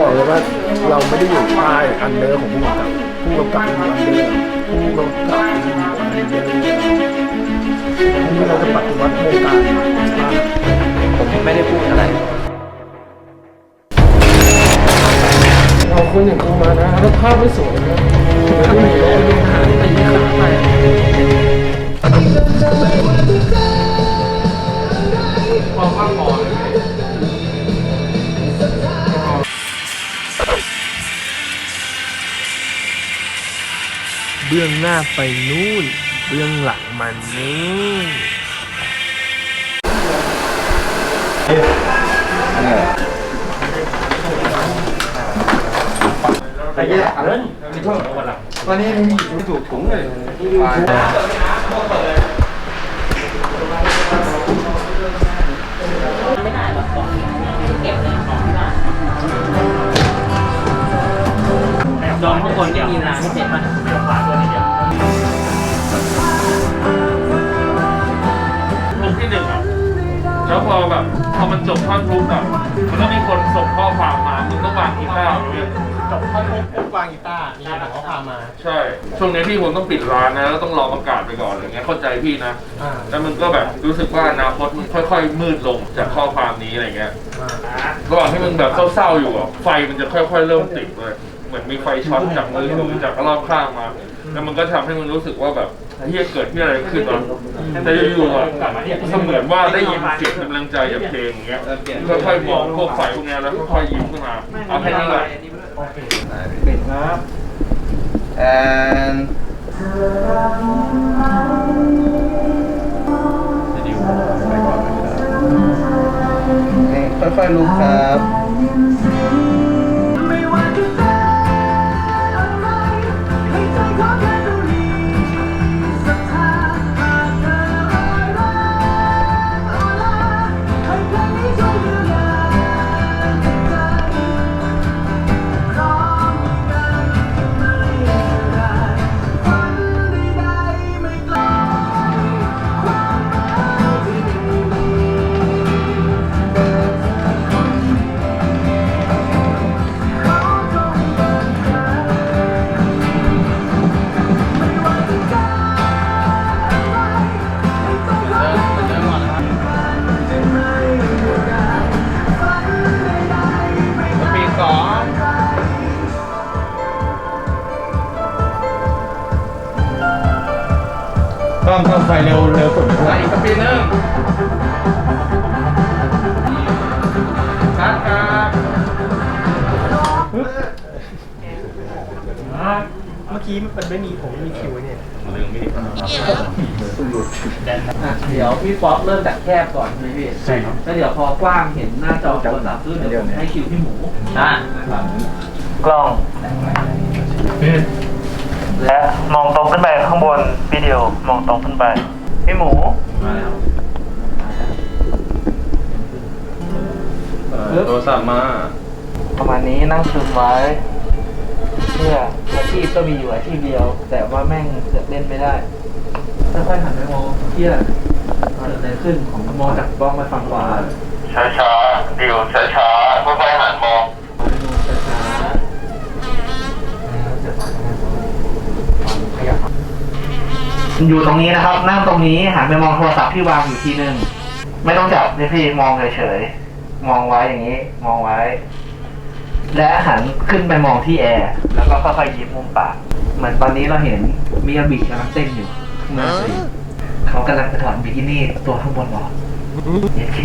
บอกเลยว่าเราไม่ได้อยู่ใต้อันเดอร์ของผู้กำกับผู้กำกับอยู่อันเดอร์ผู้กำกับอยู่อันเดอร์ที่เราจะปฏิวัติวงการผมไม่ได้พูดอะไรเอาคนอย่างกูมานะแล้วภาพไม่สวยนะถ้าไม่ร้อยโดนทหารตีขาแต หน้าไปนู่นเรื่องหลังมันนี่ไปเยอะอันนั้นวันนี้มีถูกถุงเลยไม่ได้หรอกเก็บเลย นที่มีนาไม่เสร็จป่ะลุกที่หนึ่งอะแล้วพอแบบพอมันจบท่อนทุกอะมันก็มีคนส่งข้อความมามึงต้องวางกีตาร์เนี่ยจบท่อนปุ๊บปุ๊บวางกีตาร์มีหนังเขาพามา ใช่ ช่วงนี้พี่ผมต้องปิดร้านนะแล้วต้องรอประกาศไปก่อนอะไรเงี้ยเข้าใจพี่นะอ่าแล้วมึงก็แบบรู้สึกว่าอนาคตมึงค่อย ๆ มืดลงจากข้อความนี้อะไรเงี้ยระหว่างที่มึงแบบเศร้าๆอยู่อะไฟมันจะค่อย ๆ เริ่มติดเลย เหมือนมีไฟช็อตจากมือถือจากรอบข้างมา แล้วมันก็ทำให้มึงรู้สึกว่าแบบเฮียเกิดที่อะไรขึ้นวะแต่อยู่ๆอะเสมือนว่าได้ยินเสียงกำลังใจจากเพลงอย่างเงี้ยค่อยๆมองพวกไฟพวกเนี้ยแล้วค่อยๆยิ้มขึ้นมาเอาแค่นี้แหละปิดครับ and นี่ค่อยๆลุกครับ ต้องทำไฟเร็วเร็วสุดเลยอีกสปีดหนึงชัดครับเมื่อกี้มันไม่มีผมไม่มีคิวเนี่ยเดี๋ยวพี่ป๊อปเริ่มจากแคบก่อนใช่ไหมพี่ใช่ครับแล้วเดี๋ยวพอกว้างเห็นหน้าจอโทรศัพท์ขึ้นเดี๋ยวผมให้คิวพี่หมูอะกล้อง และมองตรงขึ้นไปข้างบนวิดีโอมองตรงขึ้นไป พี่หมู มาแล้วโทรศัพท์มา ประมาณนี้นั่งซึมไว้เพื่ออาชีพก็มีอยู่อาชีพเดียว แต่ว่าแม่งเสือกเล่นไม่ได้ค่อยๆหันไปมองเที่ยเกิดอะไรขึ้นของมองจากกล้องไปฝั่งขวาช้าช้าๆดิวช้าช้าๆค่อยๆหันมอง อยู่ตรงนี้นะครับ นั่งตรงนี้หันไปมองโทรศัพท์ที่วางอยู่ทีหนึ่งไม่ต้องจับนี่พี่มองเฉยๆมองไว้อย่างนี้ มองไว้ และหันขึ้นไปมองที่แอร์แล้วก็ค่อยๆยิ้มมุมปากเหมือนตอนนี้เราเห็นมิยาบิกำลังเต้นอยู่เมื่อสิเขากำลังจะถอดบิกินี่ตัวข้างบนออกเอเค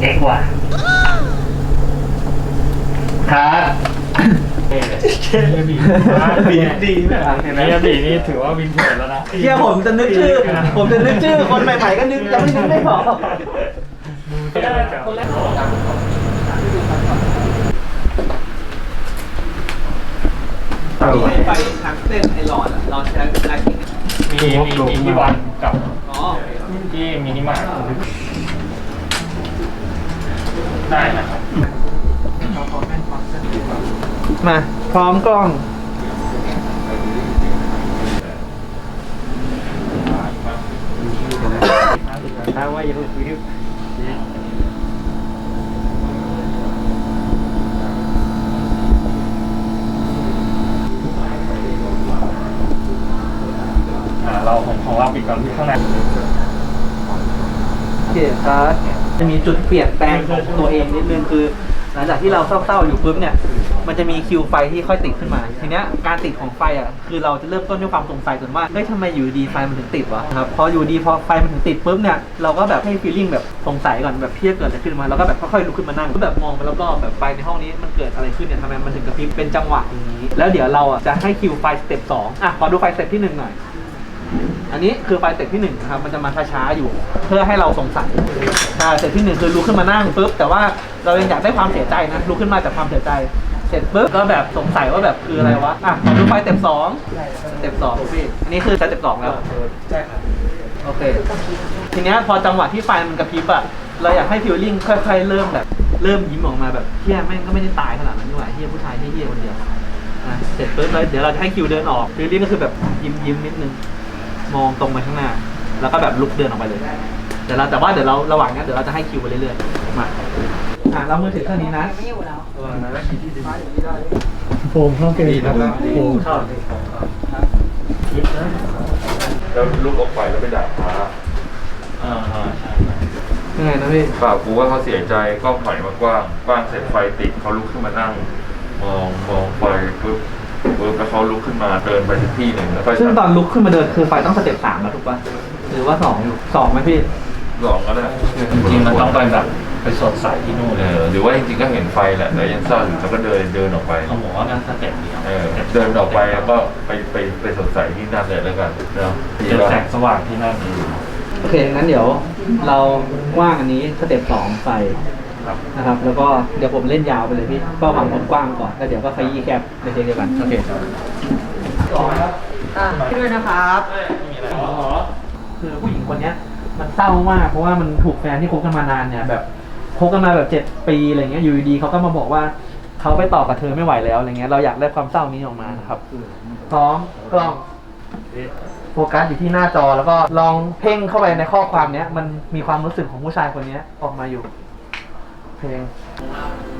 เอกว่ะครับ บีดีแบบเห็นไหมบีนี่ถือว่าวินเทจแล้วนะเที่ยผมจะนึกชื่อ ผมจะนึกชื่อคนใหม่ๆก็นึกยังไม่นึกไม่พอไปทางเส้นไอหลอดอะเราใช้แอคติ้งมีมีมีที่วันกับที่มินิมาร์ทได้นะครับ มา พร้อมกล้อง ถ้าว่าอย่าพูดวิวเราของของเราปิดก่อนที่ข้างในโอเคครับจะมีจุดเปลี่ยนแปลงของตัวเองนิดนึงคือ หลังจากที่เราเศร้าๆอยู่ปุ๊บเนี่ย มันจะมีคิวไฟที่ค่อยติดขึ้นมา ทีเนี้ยการติดของไฟอะ คือเราจะเริ่มต้นด้วยความสงสัยก่อนว่าเฮ้ยทำไมอยู่ดีไฟมันถึงติดวะครับ พออยู่ดีพอไฟมันถึงติดปุ๊บเนี่ย เราก็แบบให้ฟีลลิ่งแบบสงสัยก่อนแบบเพี้ยเกิดอะไรขึ้นมา แล้วก็แบบค่อยๆลุกขึ้นมานั่งก็แบบมองไปรอบๆแบบไฟในห้องนี้มันเกิดอะไรขึ้นเนี่ยทำไมมันถึงกระพริบเป็นจังหวะอย่างนี้ แล้วเดี๋ยวเราอะจะให้คิวไฟสเต็ปสองอะขอดูไฟสเต็ปที่หนึ่งหน่อย อันนี้คือไฟสเต็ปที่หนึ่งนะครับ มันจะมาช้าๆอยู่ เพื่อให้เราสงสัยใช่สเต็ปที่หนึ่งคือลุกขึ้นมานั่งปุ๊บแต่ว่าเรายังอยากได้ความเสียใจนะลุกขึ้นมาจากความเสียใจ เสร็จปุ๊บก็แบบสงสัยว่าแบบคืออะไรวะอะขอดูไฟสเต็ปสองสเต็ปสองพี่อันนี้คือสเต็ปสองแล้วใช่ครับโอเค ทีเนี้ยพอจังหวะที่ไฟมันกระพริบอะเราอยากให้ฟิลลิ่งค่อย ๆ เริ่มแบบ เริ่มยิ้มออกมาแบบเฮียแม่งก็ไม่ได้ตายขนาดนั้นนี่หว่าเฮียผู้ชายเฮียๆคนเดียวอะเสร็จปุ๊บแล้วเดี๋ยวเราจะให้คิวเดินออกฟิลลิ่งก็คือแบบยิ้มยิ้มๆนิดนึง มองตรงไปข้างหน้า แล้วก็แบบลุกเดินออกไปเลยเดี๋ยวเราแต่ว่าเดี๋ยวเราระหว่างนี้เดี๋ยวเราจะให้คิวไปเรื่อยๆมาอะเรามือถือเครื่องนี้นะโฟมเข้าเกมโฟมแล้วลุกออกไปแล้วไปด่าพระยังไงนะพี่เปล่ากูว่าเขาเสียใจกล้องถอยมากว้างกว้างเสร็จไฟติดเขาลุกขึ้นมานั่ง มองมองไฟปุ๊บ ปุ๊บแล้วเขาลุกขึ้นมาเดินไปที่ที่หนึ่งแล้วไฟซึ่งตอนลุกขึ้นมาเดินคือไฟต้องสเต็ปสามแล้วถูกป่ะหรือว่าสองอยู่สองไหมพี่สองก็ได้จริงๆมันต้องไปแบบไปสดใสที่นู่นเอเลยอหรือว่าจริงๆก็เห็นไฟแหละแต่ยังเศร้าอยู่แล้วก็เดินเดินออกไปเขาบอกว่างั้นสเต็ปเดียวเออเดินออกไปแล้วก็ไปไปไปสดใสที่นั่นเลยแล้วกันเนาะเจอแสงสว่างที่นั่นโอเคงั้นเดี๋ยว เราว่างอันนี้สเต็ปสองไปนะครับ แล้วก็เดี๋ยวผมเล่นยาวไปเลยพี่ก็วางผมกว้างก่อนแล้วเดี๋ยวก็ขยี้แคบในเทเดียวกันโอเคพี่ด้วยนะครับคือผู้หญิงคนเนี้ย มันเศร้ามากเพราะว่ามันถูกแฟนที่คบกันมานานเนี่ย แบบคบกันมาแบบเจ็ดปีอะไรเงี้ยอยู่ดีๆเขาก็มาบอกว่าเขาไปต่อกับเธอไม่ไหวแล้วอะไรเงี้ยเราอยากได้ความเศร้านี้ออกมานะครับพร้อมกล้องโฟกัสอยู่ที่หน้าจอแล้วก็ลองเพ่งเข้าไปในข้อความเนี้ย มันมีความรู้สึกของผู้ชายคนเนี้ยออกมาอยู่ เ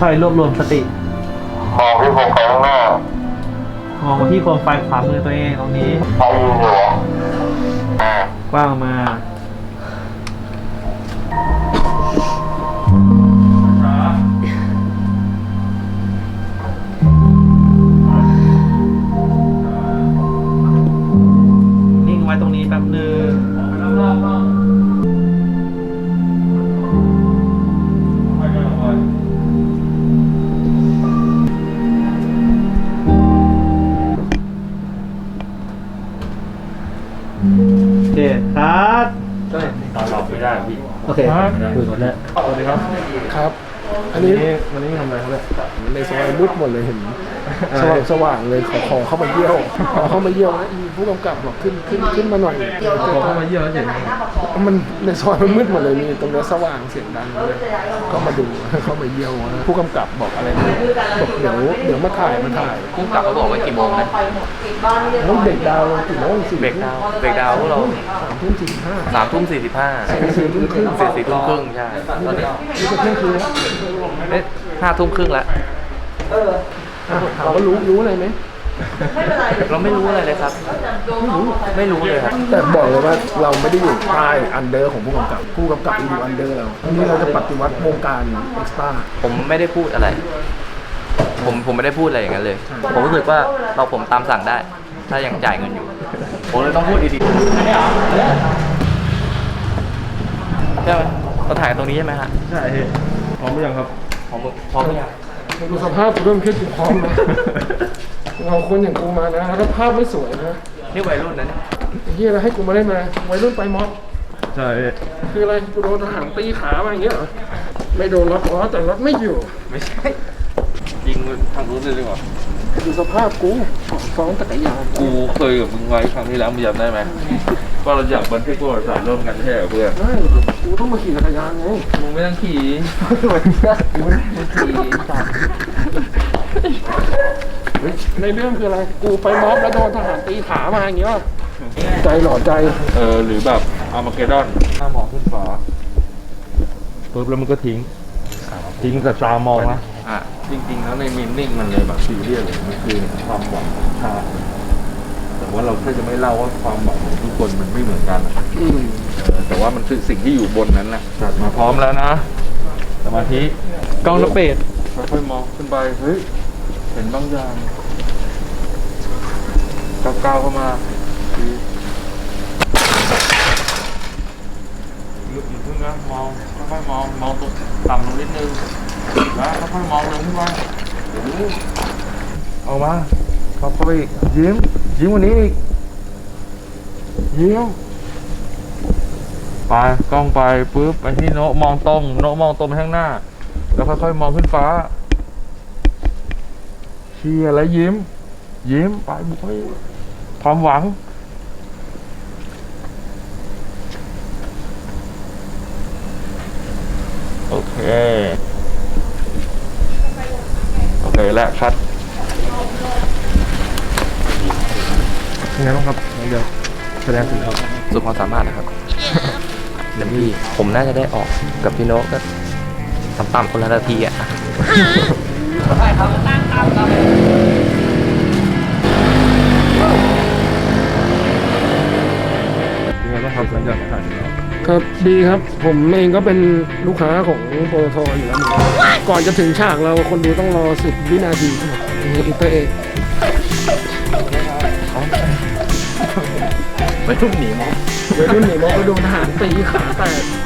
ค่อยๆ รวบรวมสติ มองที่ผมไปข้างหน้ามองมาที่โคมไฟขวามือตัวเองตรงนี้ใครยืนอยู่วะอ่ากว้างออกมา โอเคสวัสดีครับ ครับ อันนี้วันนี้ทำอะไรครับเนี่ยในซอยมืดหมดเลยเห็น สว่างสว่างเลยขอขอเข้ามาเยี่ยวขอเข้ามาเยี่ยวนะอีผู้กำกับบอกขึ้นขึ้นขึ้นมาหน่อยขอเข้ามาเยี่ยวเฉยมันในซอยมันมืดหมดเลยมีตรงนี้สว่างเสียงดังเลยก็มาดูเข้ามาเยี่ยวนะผู้กำกับบอกอะไรนะบอกเดี๋ยวเดี๋ยวมาถ่ายมาถ่ายพุ่งกลับเขาบอกว่ากี่โมงนะแล้วเด็กดาวกี่โมงสี่เบรกดาวน์เบรกดาวน์พวกเราสามทุ่มสี่สิบห้าสามทุ่มสี่สิบห้าสี่ทุ่มครึ่งสี่สิบทุ่มครึ่งใช่ตอนนี้นี่ก็เที่ยงคืนแล้วเอ๊ะห้าทุ่มครึ่งแล้วอะ ถามว่ารู้รู้อะไรไหมเราไม่รู้อะไรเลยครับไม่รู้เลยครับ แต่บอกเลยว่าเราไม่ได้อยู่ใต้อันเดอร์ของผู้กำกับ ผู้กำกับอยู่อันเดอร์เราทีนี้เราจะปฏิวัติวงการเอ็กซ์ตร้าผมไม่ได้พูดอะไร ผมผมไม่ได้พูดอะไรอย่างนั้นเลย ผมรู้สึกว่าเราผมตามสั่งได้ ถ้ายังจ่ายเงินอยู่ ผมเลยต้องพูดดีๆใช่ไหมเราถ่ายตรงนี้ใช่ไหมฮะ ใช่พร้อมหรือยังครับผมพร้อมหรือยัง ดูสภาพกูเริ่มคิดถึงพร้อมนะเราคนอย่างกูมานะแล้วภาพไม่สวยนะนี่วัยรุ่นนะเนี่ยไอ้เฮียแล้วให้กูมาเล่นมาวัยรุ่นไปม็อบใช่คืออะไรกูโดนทหารตีขามาอย่างเงี้ยเหรอไม่โดนรถล้อแต่รถไม่อยู่ไม่ใช่ยิงทางนู้นเลยดีกว่าดูสภาพกูฟ้องจักรยานกูเคยกับมึงไว้ครั้งที่แล้วมึงจำได้ไหมว่าเราอยากบันทึกประวัติศาสตร์ร่วมกันใช่เหรอเพื่อนไม่ กูต้องมาขี่จักรยานไงมึงไม่ต้องขี่ในเรื่องคืออะไร กูไปม็อบแล้วโดนทหารตีขามาอย่างเงี้ยเหรอใจหล่อใจ เออหรือแบบอาร์มาเกดอนหน้ามองขึ้นฟ้าปุ๊บแล้วมันก็ทิ้ง ทิ้งกับตามองนะอะจริง ๆ แล้วในมินนิ่งมันเลยแบบซีเรียสเลยมันคือความหวังของชาติ แต่ว่าเราแค่จะไม่เล่าว่าความหวังของทุกคนมันไม่เหมือนกันอะอืมเออแต่ว่ามันคือสิ่งที่อยู่บนนั้นนะจัดมาพร้อมแล้วนะ สมาธิกล้องระเบิดค่อยๆมองขึ้นไปเฮ้ยเห็นบางอย่างก้าวๆเข้ามาหยุดอย่าเพิ่งนะมองค่อยๆมองมองตรงต่ำลงนิดนึงแล้วค่อยๆมองลงขึ้นมาเดี๋ยวนี้เอามาเข้าไปอีกยิ้ม ยิ้มวันนี้อีกยิ้มไปกล้องไปปุ๊บไปที่โนะมองตรงโนะมองตรงไปข้างหน้า แล้วค่อยๆมองขึ้นฟ้าเชียร์แล้วยิ้ม ยิ้มไปบุกไปความหวังโอเค โอเคและคัด ยังไงบ้างครับเดี๋ยวแสดงถึงครับสุดความสามารถนะครับ เดี๋ยวพี่ผมน่าจะได้ออกกับพี่โน้ตก็ต่ำๆคนละนาทีอะยังไงบ้างครับหลังจากถ่ายแล้ว ครับดีครับ ผมเองก็เป็นลูกค้าของปตทอยู่แล้วเหมือนกันก่อนจะถึงฉากเราคนดูต้องรอสิบวินาทีนี่อินเตอร์เอก ไปทุ่มหนีมั้งเดี๋ยวรุ่นหนีมองไปโดนทหารตีขาแตก